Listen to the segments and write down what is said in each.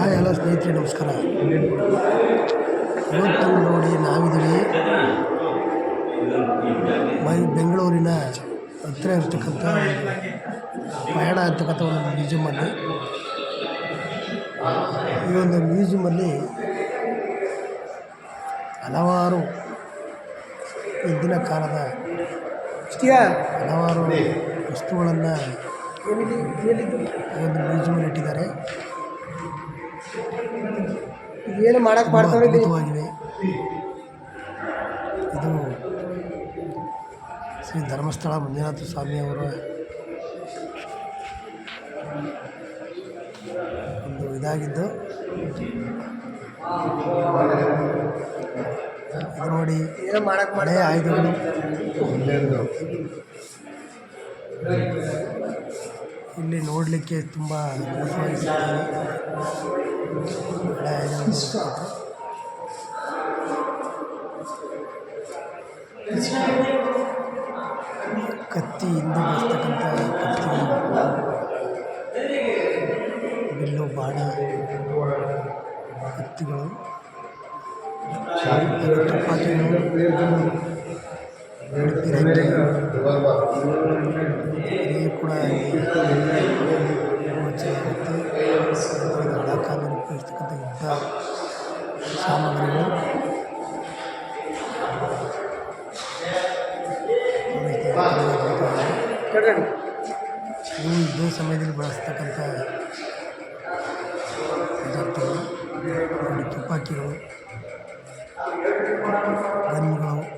Hi hello ಸ್ನೇಹಿತರೆ ನಮಸ್ಕಾರ. ಇವತ್ತು ನೋಡಿ ನಾವಿದ್ದೀವಿ ಮೈ ಬೆಂಗಳೂರಿನ ಹತ್ತಿರ ಇರ್ತಕ್ಕಂಥ ಪ್ರಯಾಣ ಪಯಣ ಇರ್ತಕ್ಕಂಥ ಒಂದು ಮ್ಯೂಸಿಯಮಲ್ಲಿ ಈ ಒಂದು ಮ್ಯೂಸಿಯಮಲ್ಲಿ ಹಲವಾರು ಹಿಂದಿನ ಕಾಲದ ಹಲವಾರು ವಸ್ತುಗಳನ್ನು ಈ ಒಂದು ಮ್ಯೂಸಿಯಮಲ್ಲಿ ಇಟ್ಟಿದ್ದಾರೆ. ಏನು ಮಾಡಕ್ಕೆ ಮಾಡ್ತಾರೆ ಅದ್ಭುತವಾಗಿವೆ ಇದು ಶ್ರೀ ಧರ್ಮಸ್ಥಳ ಮಂಜುನಾಥ ಸ್ವಾಮಿಯವರ ಒಂದು ಇದಾಗಿದ್ದು. ಇದು ನೋಡಿ ಏನೋ ಮಾಡಕ್ಕೆ ಮಳೆ ಆಯುಧಗಳು. ಇಲ್ಲಿ ನೋಡಲಿಕ್ಕೆ ತುಂಬ ಅದ್ಭುತವಾಗಿ ಸಿಗ್ತದೆ. ಹಳೆ ಆಯುಧಗಳು ಸಿಗ್ತದೆ. ಕತ್ತಿ ಹಿಂದೆ ಬರ್ತಕ್ಕಂಥ ಕತ್ತಿಗಳು ಬಿಲ್ಲು ಬಾಣ ಕತ್ತಿಗಳು ಹಾಗೂ ಕೂಡ ಯುದ್ಧ ಸಾಮಗ್ರಿಗಳು ಸಮಯದಲ್ಲಿ ಬಳಸ್ತಕ್ಕಂಥ ಪದಾರ್ಥಗಳು ತುಪಾಕಿಗಳು ಗನ್ಗಳು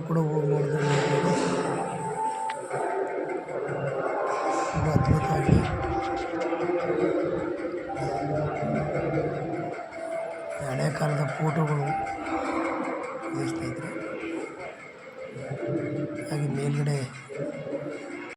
ಇವಾಗಲೂ ಕೂಡ ಹೋಗಿ ನೋಡಿದ್ರು ನೋಡ್ಬೋದು. ತುಂಬ ಅದ್ಭುತವಾಗಿದೆ ಹಳೆ ಕಾಲದ ಫೋಟೋಗಳು ಇದ್ರೆ. ಹಾಗೆ ಮೇಲ್ಗಡೆ